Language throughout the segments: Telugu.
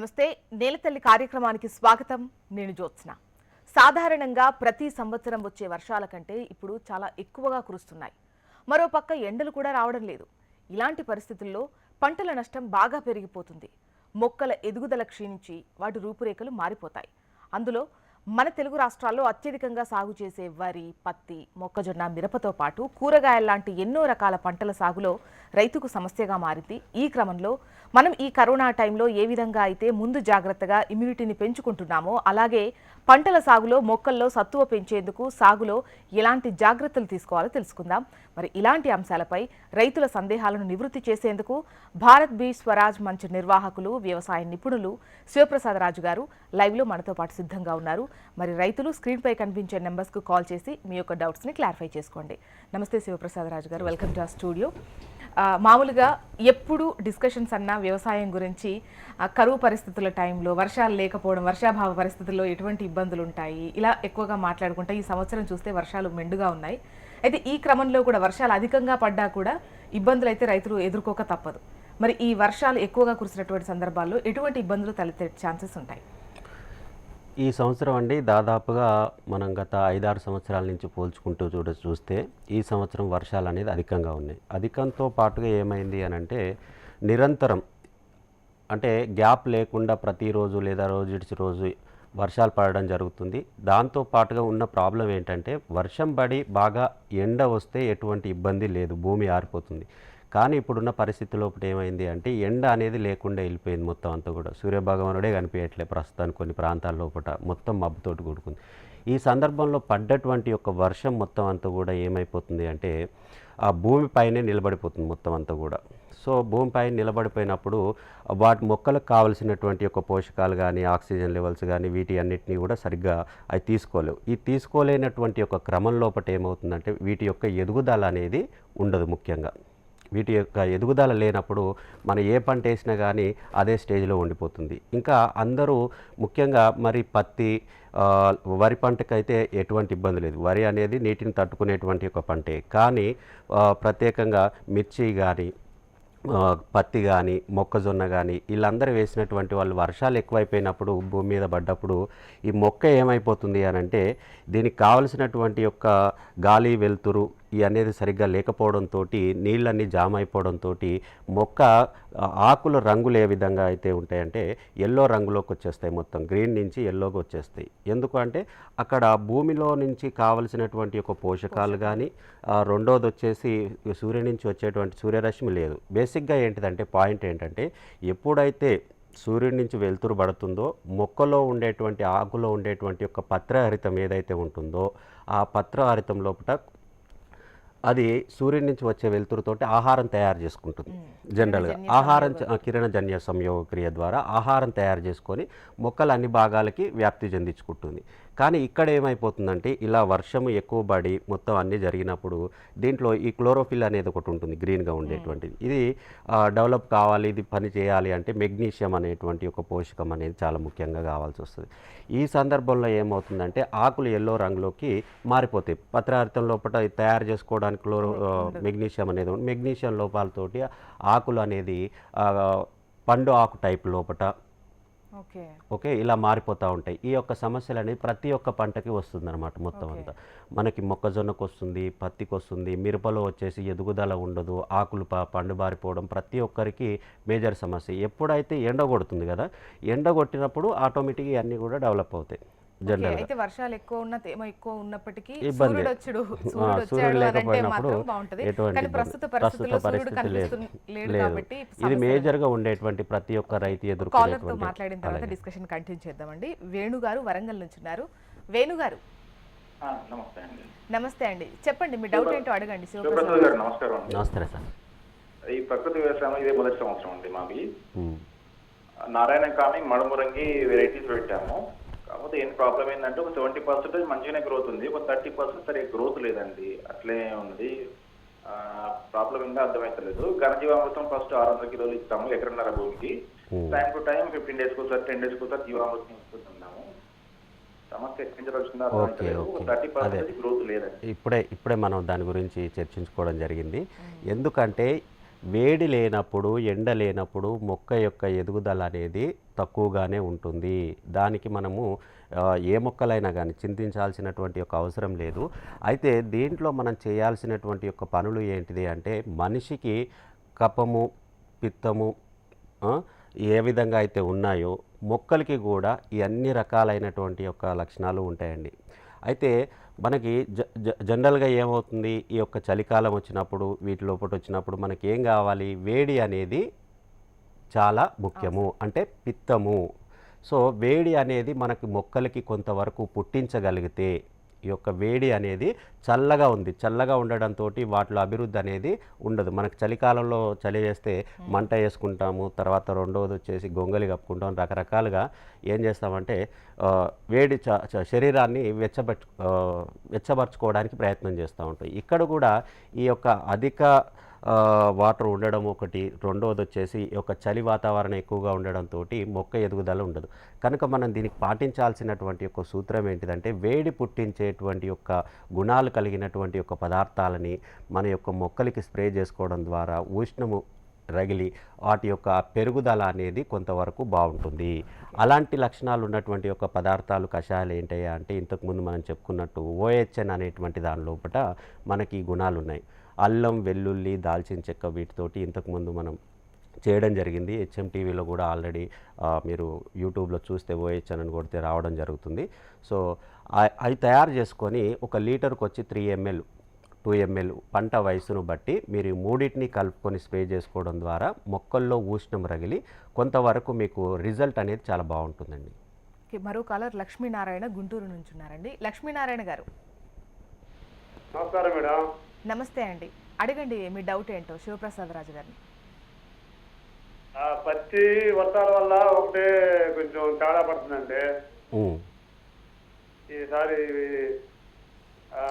నమస్తే నేలతల్లి కార్యక్రమానికి స్వాగతం. నేను జ్యోత్స్న. సాధారణంగా ప్రతి సంవత్సరం వచ్చే వర్షాల కంటే ఇప్పుడు చాలా ఎక్కువగా కురుస్తున్నాయి. మరోపక్క ఎండలు కూడా రావడం లేదు. ఇలాంటి పరిస్థితుల్లో పంటల నష్టం బాగా పెరిగిపోతుంది. మొక్కల ఎదుగుదల క్షీణించి వాటి రూపురేఖలు మారిపోతాయి. అందులో మన తెలుగు రాష్ట్రాల్లో అత్యధికంగా సాగు చేసే వరి పత్తి మొక్కజొన్న మిరపతో పాటు కూరగాయల లాంటి ఎన్నో రకాల పంటల సాగులో రైతుకు సమస్యగా మారింది. ఈ క్రమంలో మనం ఈ కరోనా టైంలో ఏ విధంగా అయితే ముందు జాగ్రత్తగా ఇమ్యూనిటీని పెంచుకుంటున్నామో అలాగే పంటల సాగులో మొక్కల్లో సత్తువ పెంచేందుకు సాగులో ఎలాంటి జాగ్రత్తలు తీసుకోవాలో తెలుసుకుందాం. మరి ఇలాంటి అంశాలపై రైతుల సందేహాలను నివృత్తి చేసేందుకు భారత్ బీ స్వరాజ్ మంచ్ నిర్వాహకులు వ్యవసాయ నిపుణులు శివప్రసాద్ రాజు గారు లైవ్లో మనతో పాటు సిద్ధంగా ఉన్నారు. మరి రైతులు స్క్రీన్పై కనిపించే నెంబర్స్కు కాల్ చేసి మీ యొక్క డౌట్స్ని క్లారిఫై చేసుకోండి. నమస్తే శివప్రసాద్ రాజు గారు వెల్కమ్ టు ఆ స్టూడియో మామూలుగా ఎప్పుడు డిస్కషన్స్ అన్నా వ్యవసాయం గురించి కరువు పరిస్థితుల టైంలో వర్షాలు లేకపోవడం వర్షాభావ పరిస్థితుల్లో ఎటువంటి ఇబ్బందులు ఉంటాయి? ఇలా ఎక్కువగా మాట్లాడుకుంటా ఈ సంవత్సరం చూస్తే వర్షాలు మెండుగా ఉన్నాయి. అయితే ఈ క్రమంలో కూడా వర్షాలు అధికంగా పడ్డా కూడా ఇబ్బందులు అయితే రైతులు ఎదుర్కోక తప్పదు. మరి ఈ వర్షాలు ఎక్కువగా కురిసినటువంటి సందర్భాల్లో ఎటువంటి ఇబ్బందులు తలెత్తే ఛాన్సెస్ ఉంటాయి? ఈ సంవత్సరం అండి దాదాపుగా మనం గత ఐదారు సంవత్సరాల నుంచి పోల్చుకుంటూ చూడ చూస్తే ఈ సంవత్సరం వర్షాలు అనేది అధికంగా ఉన్నాయి. అధికంతో పాటుగా ఏమైంది అని అంటే నిరంతరం అంటే గ్యాప్ లేకుండా ప్రతిరోజు లేదా రోజు ఇడిచి రోజు వర్షాలు పడడం జరుగుతుంది. దాంతో పాటుగా ఉన్న ప్రాబ్లం ఏంటంటే వర్షం పడి బాగా ఎండ వస్తే ఎటువంటి ఇబ్బంది లేదు. భూమి ఆరిపోతుంది. కానీ ఇప్పుడున్న పరిస్థితి ఏమైంది అంటే ఎండ అనేది లేకుండా వెళ్ళిపోయింది మొత్తం అంతా కూడా. సూర్యభగవానుడే కనిపించట్లే ప్రస్తుతానికి కొన్ని ప్రాంతాల లోపల మొత్తం మబ్బుతోటి కూడుకుంది. ఈ సందర్భంలో పడ్డటువంటి యొక్క వర్షం మొత్తం అంతా కూడా ఏమైపోతుంది అంటే ఆ భూమిపైనే నిలబడిపోతుంది మొత్తం అంతా కూడా. సో భూమిపై నిలబడిపోయినప్పుడు వాటి మొక్కలకు కావలసినటువంటి యొక్క పోషకాలు కానీ ఆక్సిజన్ లెవెల్స్ కానీ వీటి అన్నిటినీ కూడా సరిగ్గా అవి తీసుకోలేవు. ఈ తీసుకోలేనటువంటి యొక్క క్రమం లోపల ఏమవుతుందంటే వీటి యొక్క ఎదుగుదల అనేది ఉండదు ముఖ్యంగా. వీటి యొక్క ఎదుగుదల లేనప్పుడు మనం ఏ పంట వేసినా కానీ అదే స్టేజ్లో ఉండిపోతుంది. ఇంకా అందరూ ముఖ్యంగా మరి పత్తి వరి పంటకైతే ఎటువంటి ఇబ్బంది లేదు. వరి అనేది నీటిని తట్టుకునేటువంటి ఒక పంటే. కానీ ప్రత్యేకంగా మిర్చి కానీ పత్తి కానీ మొక్కజొన్న కానీ వీళ్ళందరూ వేసినటువంటి వాళ్ళు వర్షాలు ఎక్కువైపోయినప్పుడు భూమి మీద పడ్డప్పుడు ఈ మొక్క ఏమైపోతుంది అని అంటే దీనికి కావలసినటువంటి యొక్క గాలి వెలుతురు అనేది సరిగ్గా లేకపోవడంతో నీళ్ళన్నీ జామ్ అయిపోవడంతో మొక్క ఆకుల రంగులు ఏ విధంగా అయితే ఉంటాయంటే ఎల్లో రంగులోకి వచ్చేస్తాయి మొత్తం. గ్రీన్ నుంచి ఎల్లోకి వచ్చేస్తాయి. ఎందుకు అంటే అక్కడ భూమిలో నుంచి కావలసినటువంటి ఒక పోషకాలు కానీ రెండోది వచ్చేసి సూర్యుని నుంచి వచ్చేటువంటి సూర్యరశ్మి లేదు. బేసిక్గా ఏంటిదంటే పాయింట్ ఏంటంటే ఎప్పుడైతే సూర్యుడి నుంచి వెలుతురు పడుతుందో మొక్కలో ఉండేటువంటి ఆకులో ఉండేటువంటి యొక్క పత్రహరితం ఏదైతే ఉంటుందో ఆ పత్రహరితం లోపల అది సూర్యుడి నుంచి వచ్చే వెలుతురుతోటి ఆహారం తయారు చేసుకుంటుంది. జనరల్గా ఆహారం కిరణజన్య సంయోగ క్రియ ద్వారా ఆహారం తయారు చేసుకొని మొక్కలు అన్ని భాగాలకి వ్యాప్తి చెందించుకుంటుంది. కానీ ఇక్కడ ఏమైపోతుందంటే ఇలా వర్షం ఎక్కువ పడి మొత్తం అన్నీ జరిగినప్పుడు దీంట్లో ఈ క్లోరోఫిల్ అనేది ఒకటి ఉంటుంది గ్రీన్గా ఉండేటువంటిది ఇది డెవలప్ కావాలి ఇది పని చేయాలి అంటే మెగ్నీషియం అనేటువంటి ఒక పోషకం అనేది చాలా ముఖ్యంగా కావాల్సి వస్తుంది. ఈ సందర్భంలో ఏమవుతుందంటే ఆకులు ఎల్లో రంగులోకి మారిపోతాయి. పత్రహారితం లోపల తయారు చేసుకోవడానికి క్లోరో మెగ్నీషియం అనేది. మెగ్నీషియం లోపాలతోటి ఆకులు అనేది పండు ఆకు టైప్ లోపల ఓకే. ఓకే ఇలా మారిపోతూ ఉంటాయి. ఈ యొక్క సమస్యలు అనేది ప్రతి ఒక్క పంటకి వస్తుందన్నమాట మొత్తం. అంతా. మనకి మొక్కజొన్నకు వస్తుంది పత్తికి వస్తుంది మిరపలో వచ్చేసి ఎదుగుదల ఉండదు ఆకులు పండు బారిపోవడం ప్రతి ఒక్కరికి మేజర్ సమస్య. ఎప్పుడైతే ఎండ కొడుతుంది కదా ఎండ కొట్టినప్పుడు ఆటోమేటిక్గా అన్నీ కూడా డెవలప్ అవుతాయి. అయితే వర్షాలు ఎక్కువ ఉన్న తేమ ఎక్కువ ఉన్నప్పటికీ. సూర్యుడు వచ్చుడు సూర్యుడు వచ్చాడు అంటే మాత్రం బాగుంటది కానీ. ప్రస్తుత పరిస్థితుల్లో సూర్యుడు పరిస్థితి లేదు. కనిపిస్తు లేడు లేదు. కాబట్టి ఇది సమస్య మేజర్గా ఉండేటువంటి ప్రతి ఒక్క రైతు కాలర్తో మాట్లాడిన తర్వాత డిస్కషన్ కంటిన్యూ చేద్దామండి. వేణు గారు వరంగల్ నుంచి ఉన్నారు. వేణు గారు. ఆ, నమస్తే అండి. నమస్తే అండి. చెప్పండి మీ డౌట్ ఏంటో అడగండి. శివప్రసాద్ శివప్రసాద్ గారు నమస్కారం నమస్తే సార్. ఈ ప్రకృతి వ్యవసాయం ఇదే మొదటి సంవత్సరం అండి మాది. నారాయణ కామి మడమురంగి వెరైటీస్ పెట్టాము. కాకపోతే ఏం ప్రాబ్లం ఏంటంటే ఒక సెవెంటీ పర్సెంటేజ్ మంచిగానే గ్రోత్ ఉంది. ఒక థర్టీ పర్సెంట్ సరిగ్గా గ్రోత్ లేదండి. అట్లే ఉంది. ప్రాబ్లం ఇంకా అర్థమవుతలేదు ఘనజీవామృతం ఫస్ట్ ఆరు వందల కిలోలు ఇస్తాము ఎకరన్నర భూమికి. టైం టు టైం ఫిఫ్టీన్ డేస్కి ఒకసారి టెన్ డేస్కి ఒకసారి జీవామృతం ఇస్తున్నాము సమస్య ఎక్కడి నుంచి వచ్చిందో ఓకే అర్థమవుతలేదు ఓకే. థర్టీ అదే. పర్సెంటేజ్ గ్రోత్ లేదండి. ఇప్పుడే ఇప్పుడే మనం దాని గురించి చర్చించుకోవడం జరిగింది. ఎందుకంటే వేడి లేనప్పుడు ఎండ లేనప్పుడు మొక్క యొక్క ఎదుగుదల అనేది తక్కువగానే ఉంటుంది. దానికి మనము ఏ మొక్కలైనా కానీ చింతించాల్సినటువంటి యొక్క అవసరం లేదు. అయితే దీంట్లో మనం చేయాల్సినటువంటి యొక్క పనులు ఏంటిది అంటే మనిషికి కపము పిత్తము ఏ విధంగా అయితే ఉన్నాయో మొక్కలకి కూడా ఈ అన్ని రకాలైనటువంటి యొక్క లక్షణాలు ఉంటాయండి. అయితే మనకి జ జనరల్గా ఏమవుతుంది? ఈ యొక్క చలికాలం వచ్చినప్పుడు వీటి లోపల వచ్చినప్పుడు మనకి ఏం కావాలి? వేడి అనేది చాలా ముఖ్యము. అంటే పిత్తము. సో వేడి అనేది మనకి మొక్కలకి కొంతవరకు పుట్టించగలిగితే ఈ యొక్క వేడి అనేది చల్లగా ఉంది. చల్లగా ఉండడంతో వాటిలో అభివృద్ధి అనేది ఉండదు. మనకు చలికాలంలో చలి వేస్తే మంట వేసుకుంటాము తర్వాత రెండవది వచ్చేసి గొంగలి కప్పుకుంటాం. రకరకాలుగా ఏం చేస్తామంటే వేడి చ చ- శరీరాన్ని వెచ్చబెట్టు ఆ, ప్రయత్నం చేస్తూ ఉంటాం. ఇక్కడ కూడా ఈ యొక్క అధిక వాటర్ ఉండడం ఒకటి. రెండవది వచ్చేసి ఒక చలి వాతావరణం ఎక్కువగా ఉండడంతో మొక్క ఎదుగుదల ఉండదు. కనుక మనం దీనికి పాటించాల్సినటువంటి యొక్క సూత్రం ఏంటిదంటే వేడి పుట్టించేటువంటి యొక్క గుణాలు కలిగినటువంటి యొక్క పదార్థాలని మన యొక్క మొక్కలకి స్ప్రే చేసుకోవడం ద్వారా ఉష్ణము రగిలి వాటి యొక్క పెరుగుదల అనేది కొంతవరకు బాగుంటుంది. అలాంటి లక్షణాలు ఉన్నటువంటి యొక్క పదార్థాలు కషాయాలు ఏంటయ్యా అంటే ఇంతకుముందు మనం చెప్పుకున్నట్టు ఓహెచ్ఎన్ అనేటువంటి దాని లోపల మనకి గుణాలు ఉన్నాయి. అల్లం వెల్లుల్లి దాల్చిన చెక్క వీటితోటి ఇంతకుముందు మనం చేయడం జరిగింది. హెచ్ఎం టీవీలో కూడా ఆల్రెడీ మీరు యూట్యూబ్లో చూస్తే ఓహెచ్ఎన్ అని కొడితే రావడం జరుగుతుంది. సో అవి తయారు చేసుకొని ఒక లీటర్కి వచ్చి త్రీ ఎంఎల్ టూ ఎంఎల్ పంట వయసును బట్టి మీరు ఈ మూడింటిని కలుపుకొని స్ప్రే చేసుకోవడం ద్వారా మొక్కల్లో ఉష్ణం రగిలి కొంతవరకు మీకు రిజల్ట్ అనేది చాలా బాగుంటుందండి. ఓకే, మరో కాలర్ లక్ష్మీనారాయణ గుంటూరు నుంచి ఉన్నారండి. లక్ష్మీనారాయణ గారు. నమస్కారం మేడం. నమస్తే అండి అడగండి మీ డౌట్ ఏంటో శివప్రసాద్ రాజు గారిని ఆ, పత్తి వర్షాల వల్ల ఒకటే కొంచెం తేడా పడుతుందండి. ఈసారి ఆ,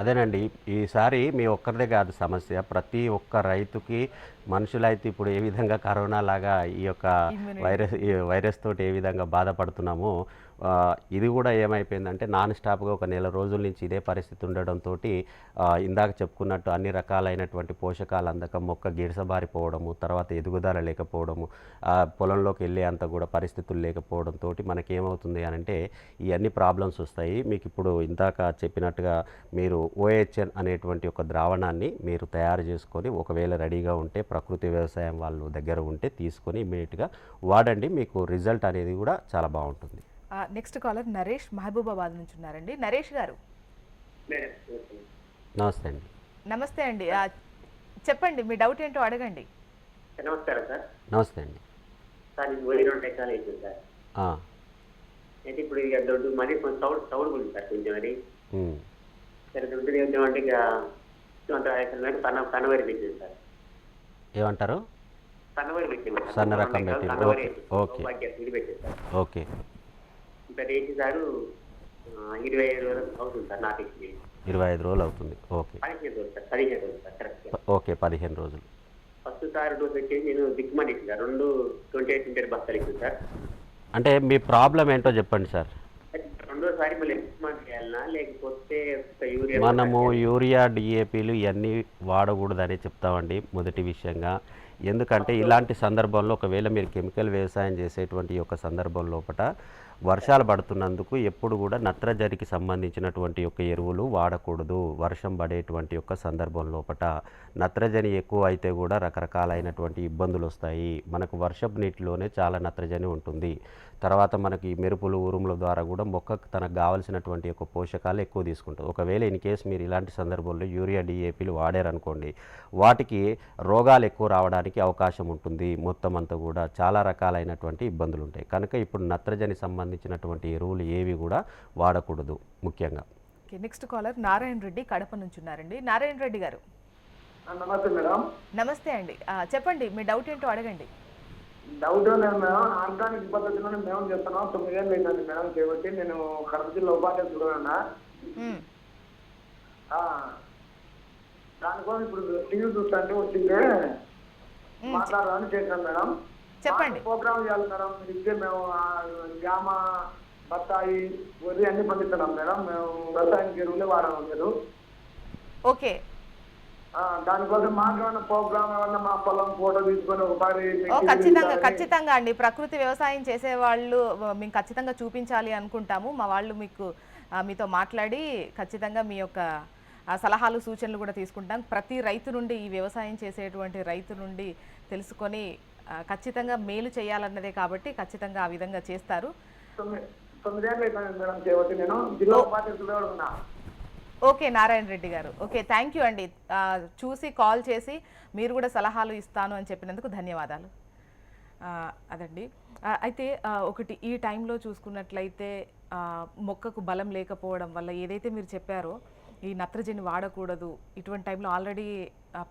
అదేనండి ఈసారి మీ ఒక్కరిదే కాదు సమస్య ప్రతి ఒక్క రైతుకి మనుషులైతే ఇప్పుడు ఏ విధంగా కరోనా లాగా ఈ యొక్క. వైరస్ ఈ వైరస్ తోటి ఏ విధంగా బాధపడుతున్నామో ఇది కూడా ఏమైపోయిందంటే నాన్ స్టాప్గా ఒక నెల రోజుల నుంచి ఇదే పరిస్థితి ఉండడంతో ఇందాక చెప్పుకున్నట్టు అన్ని రకాలైనటువంటి పోషకాలు అందక మొక్క గిరసబారిపోవడము తర్వాత ఎదుగుదల లేకపోవడము పొలంలోకి వెళ్ళే అంత కూడా పరిస్థితులు లేకపోవడంతో మనకేమవుతుంది అని అంటే ఈ అన్ని ప్రాబ్లమ్స్ వస్తాయి. మీకు ఇప్పుడు ఇందాక చెప్పినట్టుగా మీరు ఓహెచ్ఎన్ అనేటువంటి ఒక ద్రావణాన్ని మీరు తయారు చేసుకొని ఒకవేళ రెడీగా ఉంటే ప్రకృతి వ్యవసాయం వాళ్ళు దగ్గర ఉంటే తీసుకొని ఇమీడియట్గా వాడండి. మీకు రిజల్ట్ అనేది కూడా చాలా బాగుంటుంది. నెక్స్ట్ కాలర్ నరేష్ మహబూబాబాద్ నుంచి ఉన్నారండి. నరేష్ గారు. నమస్తే అండి. నమస్తే అండి. చెప్పండి మీ డౌట్ ఏంటో అడగండి. నమస్కారం సార్. నమస్తే అండి. సార్ ఇది ఒరిజినల్ టెక్నాలజీ సార్. ఆ, అయితే ఇప్పుడు ఇక దొడ్డు మరి కొంచెం సౌండ్ సౌండ్ ఉంది సార్ కొంచెం ఉమ్. సరే దొడ్డు ఏమో అంటే ఇక కన కనవరి పెట్టింది సార్. ఏమంటారు? కనవరి పెట్టింది సార్. సన్న రకం పెట్టింది. Okay, okay. ఇంకా రేసి సార్ ఇరవై ఐదు రోజులు అవుతుంది సార్ నాటికి ఇరవై ఐదు రోజులు అవుతుంది. ఓకే. పదిహేను రోజులు సార్ పదిహేను రోజులు సార్ కరెక్ట్. ప- ఓకే పదిహేను రోజులు. ఫస్ట్ సార్ డోస్ వచ్చేసి నేను దిక్కుమని ఇచ్చింది సార్ రెండు ట్వంటీ ఎయిట్ ట్వంటీ బస్తాలు ఇచ్చింది సార్. అంటే మీ ప్రాబ్లం ఏంటో చెప్పండి సార్. రెండోసారి మళ్ళీ లేకపోతే మనము యూరియా డిఏపీలు ఇవన్నీ వాడకూడదని చెప్తామండి మొదటి విషయంగా. ఎందుకంటే ఇలాంటి సందర్భంలో ఒకవేళ మీరు కెమికల్ వ్యవసాయం చేసేటువంటి యొక్క సందర్భం లోపల వర్షాలు పడుతున్నందుకు ఎప్పుడు కూడా నత్రజనికి సంబంధించినటువంటి యొక్క ఎరువులు వాడకూడదు. వర్షం పడేటువంటి యొక్క సందర్భం లోపల నత్రజని ఎక్కువ అయితే కూడా రకరకాలైనటువంటి ఇబ్బందులు వస్తాయి. మనకు వర్షపు నీటిలోనే చాలా నత్రజని ఉంటుంది. తర్వాత మనకి మెరుపులు ఉరుముల ద్వారా కూడా మొక్కకు తనకు కావాల్సినటువంటి యొక్క పోషకాలు ఎక్కువ తీసుకుంటుంది. ఒకవేళ ఇన్ కేస్ మీరు ఇలాంటి సందర్భంలో యూరియా డిఏపీలు వాడారనుకోండి వాటికి రోగాలు ఎక్కువ రావడానికి అవకాశం ఉంటుంది. మొత్తం అంతా కూడా చాలా రకాలైనటువంటి ఇబ్బందులు ఉంటాయి. కనుక ఇప్పుడు నత్రజని సంబంధించినటువంటి ఎరువులు ఏవి కూడా వాడకూడదు ముఖ్యంగా. Okay next caller Narayana Reddy Kadapa నుంచి ఉన్నారండి. నారాయణ రెడ్డి గారు. నమస్తే మేడం. నమస్తే అండి. చెప్పండి మీ డౌట్ ఏంటో అడగండి. డౌట్ మేడం ఆర్గానిక్ పద్ధతిలోనే మేము చెప్తున్నాం తొమ్మిదేళ్ళు అయిందండి మేడం చేయబట్టి. నేను కడప జిల్లా ఉపాధ్యక్షుడు అన్నా దానికోసం ఇప్పుడు టీవీ చూస్తుంటే వచ్చిందే. మాట్లాడాలని చేశాను మేడం. చెప్పండి. ప్రోగ్రామ్ చేయాలి మేడం. మీరు ఇచ్చే మేము జామ బత్తాయి వరి అన్ని పండిస్తున్నాం మేడం. మేము వ్యవసాయానికి ఎరువులే వాడాము మీరు. ఓకే. ఆ, దానికోసం మాకు ఏమైనా ప్రోగ్రామ్ ఏమన్నా మా పొలం ఫోటో తీసుకొని ఒకసారి ఓ మీకు ఖచ్చితంగా అండి. ప్రకృతి వ్యవసాయం చేసే వాళ్ళు మేము ఖచ్చితంగా చూపించాలి అనుకుంటాము. మా వాళ్ళు మీకు మీతో మాట్లాడి ఖచ్చితంగా మీ యొక్క సలహాలు సూచనలు కూడా తీసుకుంటాం. ప్రతి రైతు నుండి ఈ వ్యవసాయం చేసేటువంటి రైతు నుండి తెలుసుకొని ఖచ్చితంగా మేలు చేయాలన్నదే కాబట్టి ఖచ్చితంగా ఆ విధంగా చేస్తారు. ఓకే నారాయణ రెడ్డి గారు. ఓకే థ్యాంక్ యూ అండి. చూసి కాల్ చేసి మీరు కూడా సలహాలు ఇస్తాను అని చెప్పినందుకు ధన్యవాదాలు. అదండి. అయితే ఒకటి ఈ టైంలో చూసుకున్నట్లయితే మొక్కకు బలం లేకపోవడం వల్ల ఏదైతే మీరు చెప్పారో ఈ నత్రజని వాడకూడదు. ఇటువంటి టైంలో ఆల్రెడీ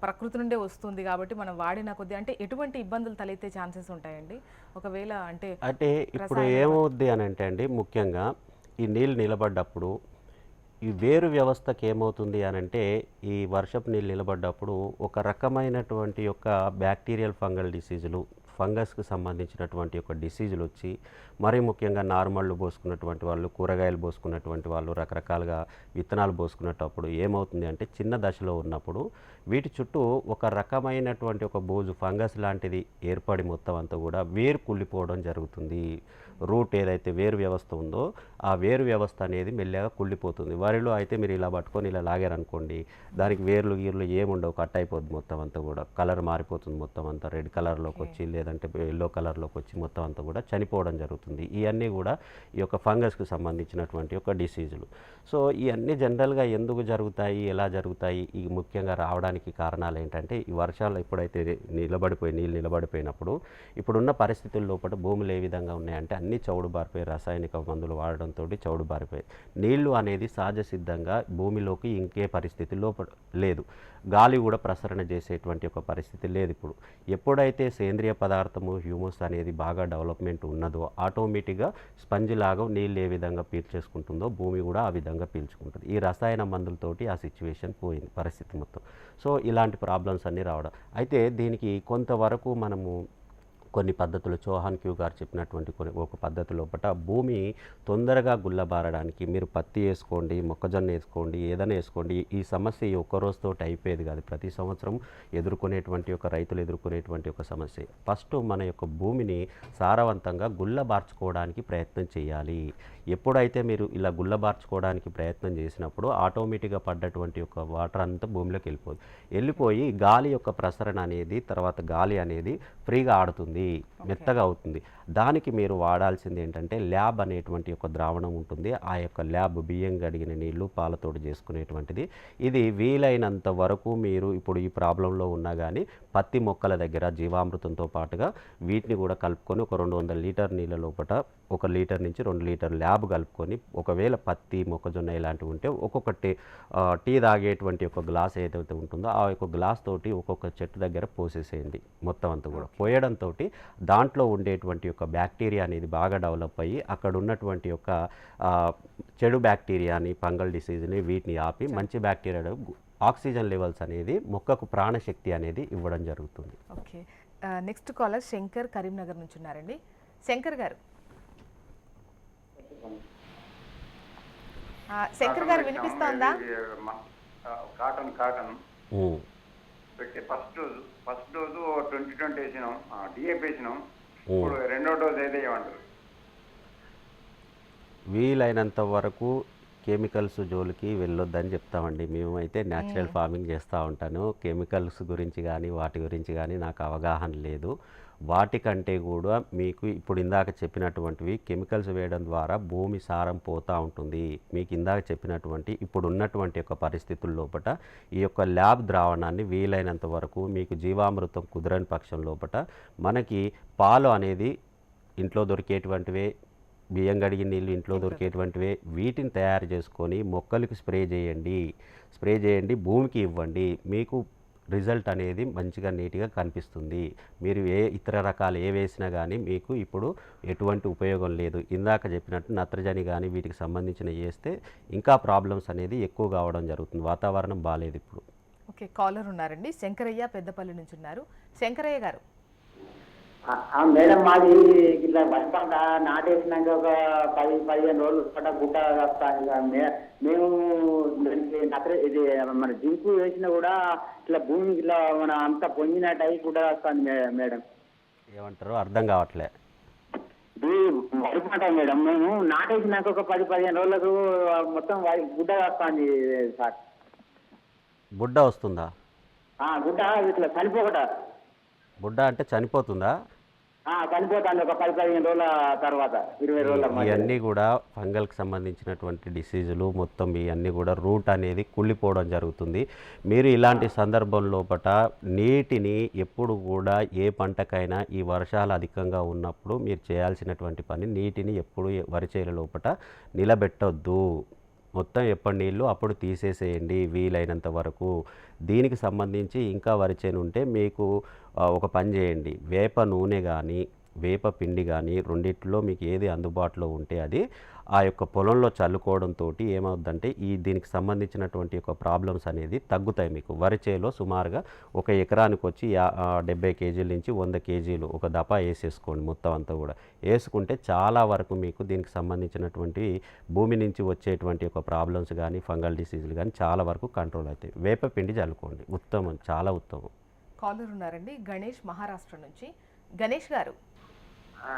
ప్రకృతి నుండే వస్తుంది కాబట్టి మనం వాడిన కొద్దీ అంటే ఎటువంటి ఇబ్బందులు తలెత్తే ఛాన్సెస్ ఉంటాయండి? ఒకవేళ అంటే అంటే ఇప్పుడు ఏమవుద్ది అని అంటే అండి ముఖ్యంగా ఈ నీళ్ళు నిలబడ్డప్పుడు ఈ వేరు వ్యవస్థకి ఏమవుతుంది అని అంటే ఈ వర్షపు నీళ్ళు నిలబడ్డప్పుడు ఒక రకమైనటువంటి యొక్క బ్యాక్టీరియల్ ఫంగల్ డిసీజులు ఫంగస్కి సంబంధించినటువంటి ఒక డిసీజులు వచ్చి మరీ ముఖ్యంగా నార్మళ్ళు పోసుకున్నటువంటి వాళ్ళు కూరగాయలు పోసుకున్నటువంటి వాళ్ళు రకరకాలుగా విత్తనాలు పోసుకునేటప్పుడు ఏమవుతుంది అంటే చిన్న దశలో ఉన్నప్పుడు వీటి చుట్టూ ఒక రకమైనటువంటి ఒక బోజు ఫంగస్ లాంటిది ఏర్పడి మొత్తం అంతా కూడా వేరు కుళ్ళిపోవడం జరుగుతుంది. రూట్ ఏదైతే వేరు వ్యవస్థ ఉందో ఆ వేరు వ్యవస్థ అనేది మెల్లగా కుళ్ళిపోతుంది. వరిలో అయితే మీరు ఇలా పట్టుకొని ఇలా లాగారనుకోండి దానికి వేర్లు గీర్లు ఏముండవు కట్ అయిపోద్ది మొత్తం అంతా కూడా. కలర్ మారిపోతుంది మొత్తం అంతా. రెడ్ కలర్లోకి వచ్చి లేదంటే ఎల్లో కలర్లోకి వచ్చి మొత్తం అంతా కూడా చనిపోవడం జరుగుతుంది. ఇవన్నీ కూడా ఈ యొక్క ఫంగస్కు సంబంధించినటువంటి యొక్క డిసీజులు. సో ఇవన్నీ జనరల్గా ఎందుకు జరుగుతాయి? ఎలా జరుగుతాయి? ఈ ముఖ్యంగా రావడానికి కారణాలు ఏంటంటే ఈ వర్షాలు ఎప్పుడైతే నిలబడిపోయి నీళ్ళు నిలబడిపోయినప్పుడు ఇప్పుడున్న పరిస్థితుల లోపల భూములు ఏ విధంగా ఉన్నాయంటే అన్ని చౌడు బారిపోయి రాసాయనిక మందులు వాడడంతో చౌడు బారిపోయి నీళ్ళు అనేది సహజ సిద్ధంగా భూమిలోకి ఇంకే పరిస్థితి లేదు. గాలి కూడా ప్రసరణ చేసేటువంటి ఒక పరిస్థితి లేదు ఇప్పుడు. ఎప్పుడైతే సేంద్రియ పదార్థము హ్యూమస్ అనేది బాగా డెవలప్మెంట్ ఉన్నదో ఆటోమేటిక్గా స్పంజ్ లాగా నీళ్ళు ఏ విధంగా పీల్చేసుకుంటుందో భూమి కూడా ఆ విధంగా పీల్చుకుంటుంది. ఈ రసాయన మందులతోటి ఆ సిచ్యువేషన్ పోయింది పరిస్థితి మొత్తం. సో ఇలాంటి ప్రాబ్లమ్స్ అన్నీ రావడం. అయితే దీనికి కొంతవరకు మనము కొన్ని పద్ధతులు. చౌహాన్ క్యూ గారు చెప్పినటువంటి కొన్ని ఒక పద్ధతి లోపల భూమి తొందరగా గుల్లబారడానికి మీరు పత్తి వేసుకోండి మొక్కజొన్న వేసుకోండి ఏదైనా వేసుకోండి. ఈ సమస్య ఈ ఒక్క అయిపోయేది కాదు. ప్రతి సంవత్సరం ఎదుర్కొనేటువంటి ఒక రైతులు ఎదుర్కొనేటువంటి ఒక సమస్య. ఫస్ట్ మన యొక్క భూమిని సారవంతంగా గుల్లబార్చుకోవడానికి ప్రయత్నం చేయాలి. ఎప్పుడైతే మీరు ఇలా గుల్లబార్చుకోవడానికి ప్రయత్నం చేసినప్పుడు ఆటోమేటిక్గా పడ్డటువంటి ఒక వాటర్ అంతా భూమిలోకి వెళ్ళిపోదు. వెళ్ళిపోయి గాలి యొక్క ప్రసరణ అనేది తర్వాత గాలి అనేది ఫ్రీగా ఆడుతుంది మెత్తగా అవుతుంది. దానికి మీరు వాడాల్సింది ఏంటంటే ల్యాబ్ అనేటువంటి ఒక ద్రావణం ఉంటుంది. ఆ యొక్క ల్యాబ్ బియ్యం గడిగిన నీళ్ళు పాలతోటి చేసుకునేటువంటిది. ఇది వీలైనంత వరకు మీరు ఇప్పుడు ఈ ప్రాబ్లంలో ఉన్నా కానీ పత్తి మొక్కల దగ్గర జీవామృతంతో పాటుగా వీటిని కూడా కలుపుకొని ఒక రెండు వందల లీటర్ నీళ్ళ లోపల ఒక లీటర్ నుంచి రెండు లీటర్ ల్యాబ్ కలుపుకొని ఒకవేళ పత్తి మొక్కజొన్న ఇలాంటివి ఉంటే ఒక్కొక్కటి టీ తాగేటువంటి ఒక గ్లాస్ ఏదైతే ఉంటుందో ఆ యొక్క గ్లాస్ తోటి ఒక్కొక్క చెట్టు దగ్గర పోసేసేయండి మొత్తం అంతా కూడా. పోయడంతో దాంట్లో ఉండేటువంటి యొక్క బ్యాక్టీరియా అనేది బాగా డెవలప్ అయ్యి అక్కడ ఉన్నటువంటి యొక్క చెడు బ్యాక్టీరియాని ఫంగల్ డిసీజ్ని వీటిని ఆపి మంచి బ్యాక్టీరియా ఆక్సిజన్ లెవెల్స్ అనేది మొక్కకు ప్రాణశక్తి అనేది ఇవ్వడం జరుగుతుంది. Okay. Next caller Shankar Karimnagar నుంచి ఉన్నారండి. శంకర్ గారు శంకర్ గారు వినిపిస్తోందా? Cotton cotton. పెట్టి first dose first dose twenty twenty వేసినాం. డిఏపి వేసినాం. ఇప్పుడు రెండో డోస్ ఏదో ఏమంటారు? వీలైనంత వరకు కెమికల్స్ జోలికి వెళ్ళొద్దని చెప్తామండి. మేము అయితే న్యాచురల్ ఫార్మింగ్ చేస్తూ ఉంటాను. కెమికల్స్ గురించి కానీ వాటి గురించి కానీ నాకు అవగాహన లేదు. వాటికంటే కూడా మీకు ఇప్పుడు ఇందాక చెప్పినటువంటివి కెమికల్స్ వేయడం ద్వారా భూమి సారం పోతూ ఉంటుంది. మీకు ఇందాక చెప్పినటువంటి ఇప్పుడు ఉన్నటువంటి యొక్క పరిస్థితుల లోపల ఈ యొక్క ల్యాబ్ ద్రావణాన్ని వీలైనంత వరకు మీకు జీవామృతం కుదరని పక్షం లోపల మనకి పాలు అనేది ఇంట్లో దొరికేటువంటివే బియ్యం కడిగిన నీళ్ళు ఇంట్లో దొరికేటువంటివే వీటిని తయారు చేసుకొని మొక్కలకు స్ప్రే చేయండి. స్ప్రే చేయండి భూమికి ఇవ్వండి. మీకు రిజల్ట్ అనేది మంచిగా నీట్గా కనిపిస్తుంది. మీరు ఏ ఇతర రకాలు ఏ వేసినా కానీ మీకు ఇప్పుడు ఎటువంటి ఉపయోగం లేదు. ఇందాక చెప్పినట్టు నత్రజని కానీ వీటికి సంబంధించిన వేస్తే ఇంకా ప్రాబ్లమ్స్ అనేది ఎక్కువ కావడం జరుగుతుంది. వాతావరణం బాగాలేదు ఇప్పుడు. ఓకే కాలర్ ఉన్నారండి. శంకరయ్య పెద్దపల్లి నుంచి ఉన్నారు. శంకరయ్య గారు మేడం మాది ఇట్లా వరి పంట నాటేసినాక ఒక పది పదిహేను రోజులు పంట గుట్ట వస్తాను మేము దానికి నత్ర ఇది మన జింకు వేసినా కూడా ఇట్లా భూమి ఇట్లా మన అంత పొంగినట్టు అయి గుట్ట వస్తుంది మేడం. ఏమంటారు అర్థం కావట్లే. ఇది వరి పంట మేడం. మేము నాటేసినాక ఒక పది పదిహేను రోజులకు మొత్తం వరి గుడ్డ వస్తుంది సార్. బుడ్డ వస్తుందా? గుడ్డ ఇట్లా చనిపోకట. బుడ్డ అంటే చనిపోతుందా? చనిపోతాను ఒక పది పదిహేను రోజుల తర్వాత ఇరవై రోజుల. ఇవన్నీ కూడా ఫంగల్కి సంబంధించినటువంటి డిసీజులు మొత్తం ఇవన్నీ కూడా రూట్ అనేది కుళ్ళిపోవడం జరుగుతుంది మీరు ఇలాంటి సందర్భం లోపట నీటిని ఎప్పుడు కూడా ఏ పంటకైనా ఈ వర్షాలు అధికంగా ఉన్నప్పుడు మీరు చేయాల్సినటువంటి పని నీటిని ఎప్పుడు ఏ- వరి చేల లోపట నిలబెట్టొద్దు మొత్తం ఎప్పటి నీళ్ళు అప్పుడు తీసేసేయండి వీలైనంత వరకు. దీనికి సంబంధించి ఇంకా వరిచేను ఉంటే మీకు ఒక పని చేయండి. వేప నూనె కానీ వేప పిండి కానీ రెండిట్లో మీకు ఏది అందుబాటులో ఉంటే అది ఆ యొక్క పొలంలో చల్లుకోవడంతో ఏమవుద్దంటే ఈ దీనికి సంబంధించినటువంటి యొక్క ప్రాబ్లమ్స్ అనేది తగ్గుతాయి మీకు. వరి చేలో సుమారుగా ఒక ఎకరానికి వచ్చి డెబ్బై కేజీల నుంచి వంద కేజీలు ఒక దపా వేసేసుకోండి మొత్తం అంతా కూడా. వేసుకుంటే చాలా వరకు మీకు దీనికి సంబంధించినటువంటి భూమి నుంచి వచ్చేటువంటి ఒక ప్రాబ్లమ్స్ కానీ ఫంగల్ డిసీజులు కానీ చాలా వరకు కంట్రోల్ అవుతాయి. వేప పిండి చల్లుకోండి. ఉత్తమం చాలా ఉత్తమం. కాలర్ ఉన్నారండి. గణేష్ మహారాష్ట్ర నుంచి. గణేష్ గారు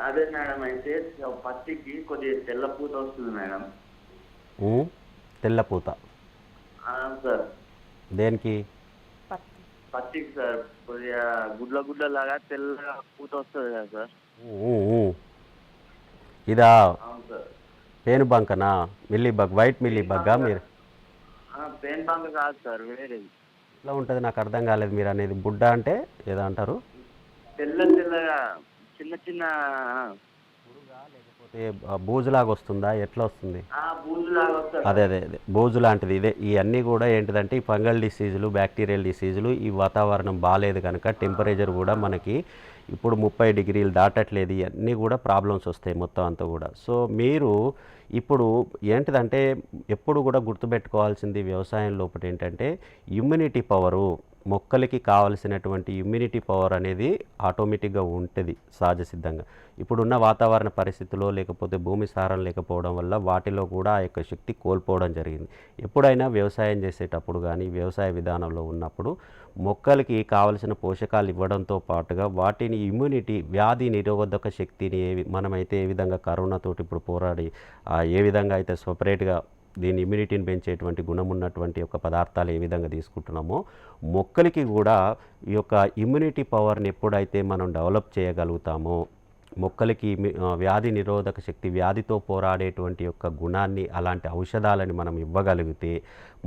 అదే మేడం అయితే పత్తికి కొద్దిగా తెల్ల పూత వస్తుంది మేడం. ఉమ్, తెల్లపూత ఆ, సార్. దేనికి? పత్తి. పత్తికి సార్ కొద్దిగా గుడ్ల గుడ్ల లాగా తెల్లగా పూత వస్తుంది కదా సార్. ఇదా? పేను బంకనా? మిల్లీ బగ్ వైట్ మిల్లీ బగ్గా మీరు? ఆ, పేన్ బంక కాదు సార్ వేరేది. ఎట్లా ఉంటుంది? నాకు అర్థం కాలేదు మీరు అనేది. బుడ్డ అంటే ఏదో అంటారు? తెల్ల తెల్లగా చిన్న చిన్న బూజులాగా వస్తుందా? ఎట్లా వస్తుంది? అదే అదే అదే. బూజు లాంటిది ఇదే. ఇవన్నీ కూడా ఏంటిదంటే ఈ ఫంగల్ డిసీజులు బ్యాక్టీరియల్ డిసీజులు ఈ వాతావరణం బాగాలేదు కనుక టెంపరేచర్ కూడా మనకి ఇప్పుడు ముప్పై డిగ్రీలు దాటట్లేదు. ఇవన్నీ కూడా ప్రాబ్లమ్స్ వస్తాయి మొత్తం అంతా కూడా. సో మీరు ఇప్పుడు ఏంటిదంటే ఎప్పుడు కూడా గుర్తుపెట్టుకోవాల్సింది వ్యవసాయం లోపల ఏంటంటే ఇమ్యూనిటీ పవరు. మొక్కలకి కావలసినటువంటి ఇమ్యూనిటీ పవర్ అనేది ఆటోమేటిక్గా ఉంటుంది సహజ సిద్ధంగా ఇప్పుడున్న వాతావరణ పరిస్థితుల్లో లేకపోతే భూమి సారం లేకపోవడం వల్ల వాటిలో కూడా ఆ యొక్క శక్తి కోల్పోవడం జరిగింది. ఎప్పుడైనా వ్యవసాయం చేసేటప్పుడు కానీ వ్యవసాయ విధానంలో ఉన్నప్పుడు మొక్కలకి కావలసిన పోషకాలు ఇవ్వడంతో పాటుగా వాటిని ఇమ్యూనిటీ వ్యాధి నిరోధక శక్తిని ఏ మనమైతే ఏ విధంగా కరోనాతోటి ఇప్పుడు పోరాడి ఏ విధంగా అయితే సపరేట్గా దీని ఇమ్యూనిటీని పెంచేటువంటి గుణం ఉన్నటువంటి యొక్క పదార్థాలు ఏ విధంగా తీసుకుంటున్నామో మొక్కలకి కూడా ఈ యొక్క ఇమ్యూనిటీ పవర్ని ఎప్పుడైతే మనం డెవలప్ చేయగలుగుతామో మొక్కలకి వ్యాధి నిరోధక శక్తి వ్యాధితో పోరాడేటువంటి యొక్క గుణాన్ని అలాంటి ఔషధాలని మనం ఇవ్వగలిగితే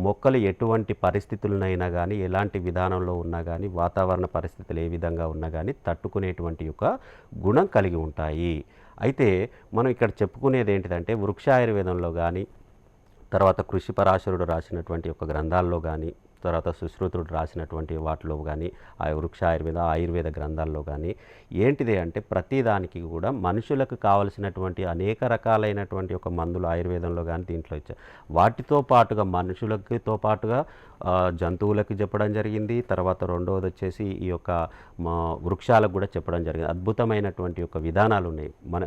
మొక్కలు ఎటువంటి పరిస్థితులనైనా కానీ ఎలాంటి విధానంలో ఉన్నా కానీ వాతావరణ పరిస్థితులు ఏ విధంగా ఉన్నా కానీ తట్టుకునేటువంటి యొక్క గుణం కలిగి ఉంటాయి. అయితే మనం ఇక్కడ చెప్పుకునేది ఏంటిదంటే వృక్ష ఆయుర్వేదంలో కానీ తర్వాత కృషి పరాశరుడు రాసినటువంటి ఒక గ్రంథాల్లో కానీ తర్వాత సుశ్రుతుడు రాసినటువంటి వాటిలో కానీ ఆ వృక్ష ఆయుర్వేద ఆయుర్వేద గ్రంథాల్లో కానీ ఏంటిది అంటే ప్రతిదానికి కూడా మనుషులకు కావలసినటువంటి అనేక రకాలైనటువంటి ఒక మందులు ఆయుర్వేదంలో కానీ దీంట్లో ఇచ్చారు. వాటితో పాటుగా మనుషులకితో పాటుగా జంతువులకు చెప్పడం జరిగింది. తర్వాత రెండవది వచ్చేసి ఈ యొక్క మా వృక్షాలకు కూడా చెప్పడం జరిగింది. అద్భుతమైనటువంటి యొక్క విధానాలు ఉన్నాయి మన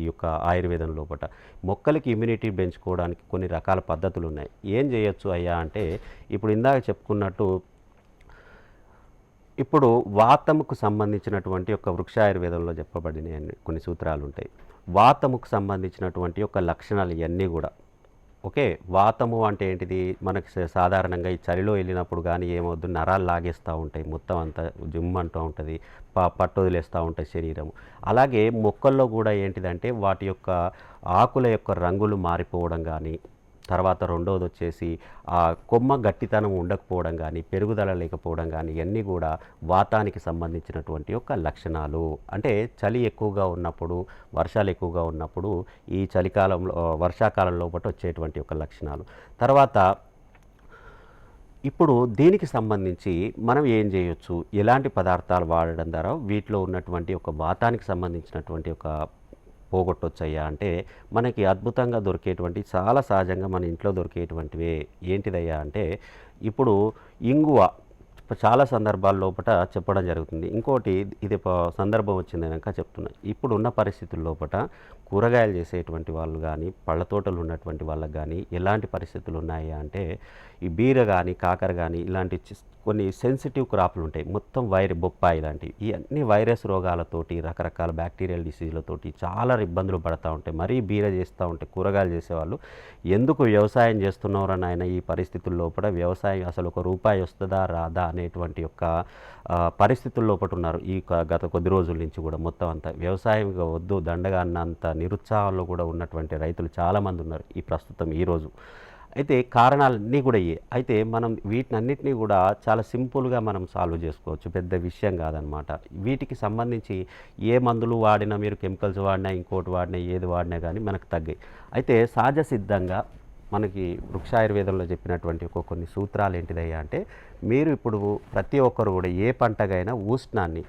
ఈ యొక్క ఆయుర్వేదం లోపల మొక్కలకి ఇమ్యూనిటీ పెంచుకోవడానికి కొన్ని రకాల పద్ధతులు ఉన్నాయి. ఏం చేయొచ్చు అయ్యా అంటే ఇప్పుడు ఇందాక చెప్పుకున్నట్టు ఇప్పుడు వాతముకు సంబంధించినటువంటి ఒక వృక్ష ఆయుర్వేదంలో చెప్పబడిన కొన్ని సూత్రాలు ఉంటాయి. వాతముకు సంబంధించినటువంటి యొక్క లక్షణాలు ఇవన్నీ కూడా ఓకే వాతము అంటే ఏంటిది? మనకి సాధారణంగా ఈ చలిలో వెళ్ళినప్పుడు కానీ ఏమవుద్దు? నరాలు లాగేస్తూ ఉంటాయి. మొత్తం అంతా జిమ్ అంటూ ఉంటుంది. ప పట్టు వదిలేస్తూ ఉంటుంది శరీరం అలాగే మొక్కల్లో కూడా ఏంటిదంటే వాటి యొక్క ఆకుల యొక్క రంగులు మారిపోవడం కానీ తర్వాత రెండవది వచ్చేసి ఆ కొమ్మ గట్టితనం ఉండకపోవడం కానీ పెరుగుదల లేకపోవడం కానీ ఇవన్నీ కూడా వాతానికి సంబంధించినటువంటి యొక్క లక్షణాలు. అంటే చలి ఎక్కువగా ఉన్నప్పుడు వర్షాలు ఎక్కువగా ఉన్నప్పుడు ఈ చలికాలంలో వర్షాకాలంలో లోపల వచ్చేటువంటి యొక్క లక్షణాలు. తర్వాత ఇప్పుడు దీనికి సంబంధించి మనం ఏం చేయొచ్చు? ఎలాంటి పదార్థాలు వాడడం ద్వారా వీటిలో ఉన్నటువంటి ఒక వాతానికి సంబంధించినటువంటి ఒక పోగొట్టొచ్చయ్యా అంటే మనకి అద్భుతంగా దొరికేటువంటి చాలా సహజంగా మన ఇంట్లో దొరికేటువంటివే ఏంటిదయ్యా అంటే ఇప్పుడు ఇంగువ చాలా సందర్భాల లోపల చెప్పడం జరుగుతుంది. ఇంకోటి ఇది సందర్భం వచ్చింది కనుక చెప్తున్నా. ఇప్పుడు ఉన్న పరిస్థితుల లోపల కూరగాయలు చేసేటువంటి వాళ్ళు కానీ పళ్ళ తోటలు ఉన్నటువంటి వాళ్ళకి కానీ ఎలాంటి పరిస్థితులు ఉన్నాయి అంటే ఈ బీర కానీ కాకర కానీ ఇలాంటి కొన్ని సెన్సిటివ్ క్రాప్లు ఉంటాయి. మొత్తం వైర్ బొప్పాయి లాంటివి. ఈ అన్ని వైరస్ రోగాలతోటి రకరకాల బ్యాక్టీరియల్ డిసీజ్లతోటి చాలా ఇబ్బందులు పడతా ఉంటాయి. మరీ బీర చేస్తూ ఉంటాయి కూరగాయలు చేసేవాళ్ళు ఎందుకు వ్యవసాయం చేస్తున్నారని నాయన ఈ పరిస్థితుల్లో కూడా వ్యవసాయం అసలు ఒక రూపాయి వస్తుందా రాదా? అనేటువంటి యొక్క పరిస్థితుల్లో ఒకటి ఉన్నారు ఈ గత కొద్ది రోజుల నుంచి కూడా మొత్తం అంతా. వ్యవసాయం వద్దు దండగా అన్నంత నిరుత్సాహంలో కూడా ఉన్నటువంటి రైతులు చాలామంది ఉన్నారు ఈ ప్రస్తుతం ఈరోజు అయితే కారణాలన్నీ కూడా ఇవి అయితే మనం వీటినన్నిటినీ కూడా చాలా సింపుల్గా మనం సాల్వ్ చేసుకోవచ్చు. పెద్ద విషయం కాదనమాట. వీటికి సంబంధించి ఏ మందులు వాడినా మీరు కెమికల్స్ వాడినా ఇంకోటి వాడినా ఏది వాడినా కానీ మనకు తగ్గాయి. అయితే సహజ సిద్ధంగా మనకి వృక్షాయుర్వేదంలో చెప్పినటువంటి ఒక కొన్ని సూత్రాలు ఏంటిదయ్యా అంటే మీరు ఇప్పుడు ప్రతి ఒక్కరు కూడా ఏ పంటగైనా ఉష్ణాన్ని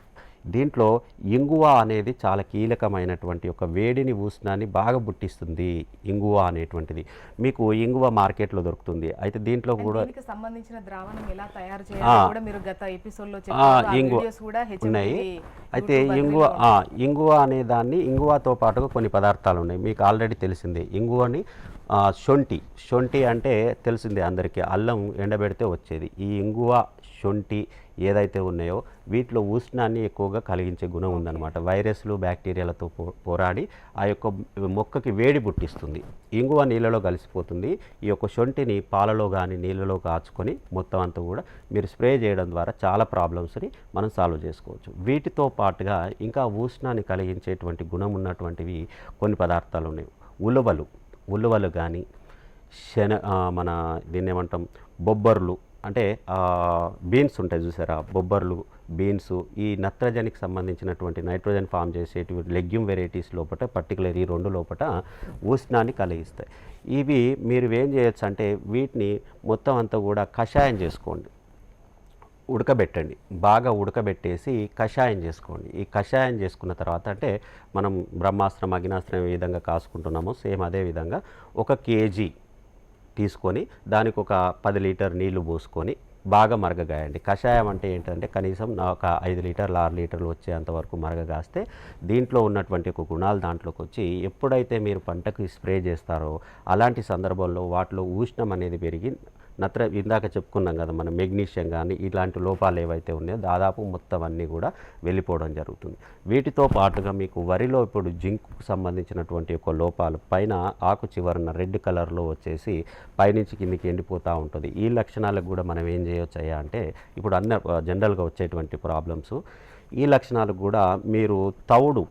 దీంట్లో ఇంగువ అనేది చాలా కీలకమైనటువంటి ఒక వేడిని ఉష్ణాన్ని బాగా పుట్టిస్తుంది ఇంగువ అనేటువంటిది. మీకు ఇంగువ మార్కెట్లో దొరుకుతుంది. అయితే దీంట్లో కూడా సంబంధించిన ద్రావణం ఎలా తయారు. చేయాలో మీరు గత ఎపిసోడ్లో ఆ, చెప్పారు. ఆ ఇంగువ ఉన్నాయి. అయితే ఇంగువ ఇంగువ అనే దాన్ని ఇంగువతో పాటుగా కొన్ని పదార్థాలు ఉన్నాయి. మీకు ఆల్రెడీ తెలిసిందే. ఇంగువని ఆ, శొంఠి. శొంఠి అంటే తెలిసిందే అందరికీ. అల్లం ఎండబెడితే వచ్చేది. ఈ ఇంగువ శొంఠి ఏదైతే ఉన్నాయో వీటిలో ఉష్ణాన్ని ఎక్కువగా కలిగించే గుణం ఉందన్నమాట. వైరస్లు బ్యాక్టీరియాలతో పో పోరాడి ఆ యొక్క మొక్కకి వేడి పుట్టిస్తుంది. ఇంగువ నీళ్ళలో కలిసిపోతుంది. ఈ యొక్క శొంఠిని పాలలో కానీ నీళ్ళలో కాచుకొని మొత్తం అంతా కూడా మీరు స్ప్రే చేయడం ద్వారా చాలా ప్రాబ్లమ్స్ని మనం సాల్వ్ చేసుకోవచ్చు. వీటితో పాటుగా ఇంకా ఉష్ణాన్ని కలిగించేటువంటి గుణం ఉన్నటువంటివి కొన్ని పదార్థాలు ఉన్నాయి. ఉలవలు ఉలవలు కానీ శన మన దీన్ని ఏమంటాం బొబ్బర్లు అంటే బీన్స్ ఉంటాయి చూసారా? బొబ్బర్లు బీన్స్ ఈ నత్రజనికి సంబంధించినటువంటి నైట్రోజన్ ఫామ్ చేసేటివి లెగ్యూమ్ వెరైటీస్ లోపల పర్టికులర్ ఈ రెండు లోపల ఉష్ణాన్ని కలిగిస్తాయి. ఇవి మీరు ఏం చేయొచ్చు అంటే వీటిని మొత్తం అంతా కూడా కషాయం చేసుకోండి. ఉడకబెట్టండి. బాగా ఉడకబెట్టేసి కషాయం చేసుకోండి. ఈ కషాయం చేసుకున్న తర్వాత అంటే మనం బ్రహ్మాస్త్రం అగ్నాస్త్రం ఏ విధంగా కాసుకుంటున్నామో సేమ్ అదే విధంగా ఒక కేజీ తీసుకొని దానికి ఒక పది లీటర్ నీళ్ళు పోసుకొని బాగా మరగగాయండి. కషాయం అంటే ఏంటంటే కనీసం నా ఒక ఐదు లీటర్లు ఆరు లీటర్లు వచ్చేంత వరకు మరగగాస్తే దీంట్లో ఉన్నటువంటి ఒక గుణాలు దాంట్లోకి వచ్చి ఎప్పుడైతే మీరు పంటకు స్ప్రే చేస్తారో అలాంటి సందర్భంలో వాటిలో ఉష్ణం అనేది పెరిగి నత్ర ఇందాక చెప్పుకున్నాం కదా మనం మెగ్నీషియం కానీ ఇలాంటి లోపాలు ఏవైతే ఉన్నాయో దాదాపు మొత్తం అన్నీ కూడా వెళ్ళిపోవడం జరుగుతుంది. వీటితో పాటుగా మీకు వరిలో ఇప్పుడు జింక్కు సంబంధించినటువంటి ఒక లోపాలు పైన ఆకు చివరన రెడ్ కలర్లో వచ్చేసి పైనుంచి కిందికి ఎండిపోతూ ఉంటుంది. ఈ లక్షణాలకు కూడా మనం ఏం చేయొచ్చు అయ్యా అంటే ఇప్పుడు అన్న జనరల్గా వచ్చేటువంటి ప్రాబ్లమ్స్. ఈ లక్షణాలకు కూడా మీరు తౌడు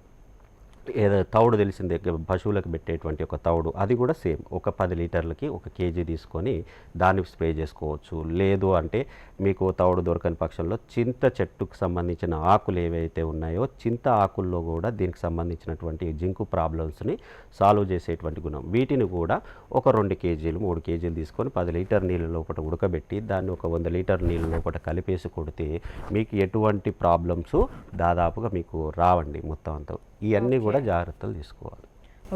ఏదో తౌడు తెలిసిందే పశువులకు పెట్టేటువంటి ఒక తౌడు. అది కూడా సేమ్. ఒక పది లీటర్లకి ఒక కేజీ తీసుకొని దాన్ని స్ప్రే చేసుకోవచ్చు. లేదు అంటే మీకు తౌడు దొరకని పక్షంలో చింత చెట్టుకు సంబంధించిన ఆకులు ఏవైతే ఉన్నాయో చింత ఆకుల్లో కూడా దీనికి సంబంధించినటువంటి జింకు ప్రాబ్లమ్స్ని సాల్వ్ చేసేటువంటి గుణం. వీటిని కూడా ఒక రెండు కేజీలు మూడు కేజీలు తీసుకొని పది లీటర్ నీళ్ళ లోపల ఉడకబెట్టి దాన్ని ఒక వంద లీటర్ నీళ్ళ లోపల కలిపేసి కొడితే మీకు ఎటువంటి ప్రాబ్లమ్స్ దాదాపుగా మీకు రావండి మొత్తం అంతా. ఇవన్నీ కూడా జాగ్రత్తలు తీసుకోవాలి.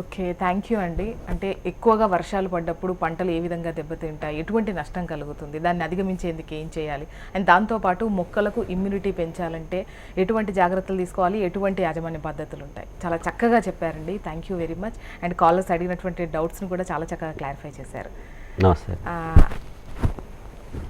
ఓకే థ్యాంక్ యూ అండి. అంటే ఎక్కువగా వర్షాలు పడ్డప్పుడు పంటలు ఏ విధంగా దెబ్బతింటాయి ఎటువంటి నష్టం కలుగుతుంది దాన్ని అధిగమించేందుకు ఏం చేయాలి? అండ్ దాంతోపాటు మొక్కలకు ఇమ్యూనిటీ పెంచాలంటే ఎటువంటి జాగ్రత్తలు తీసుకోవాలి? ఎటువంటి యాజమాన్య పద్ధతులు ఉంటాయి? చాలా చక్కగా చెప్పారండి. Thank you very much and callers అడిగినటువంటి డౌట్స్ని కూడా చాలా చక్కగా క్లారిఫై చేశారు. నమస్తే.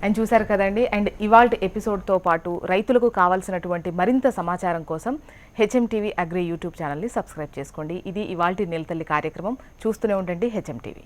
అండ్ చూశారు కదండి అండ్ ఇవాల్ట్ ఎపిసోడ్తో పాటు రైతులకు కావాల్సినటువంటి మరింత సమాచారం కోసం హెచ్ఎం టీవీ అగ్రి యూట్యూబ్ ఛానల్ని సబ్స్క్రైబ్ చేసుకోండి. ఇది ఇవాల్టి నెలతల్లి కార్యక్రమం. చూస్తూనే ఉండండి హెచ్ఎం టీవీ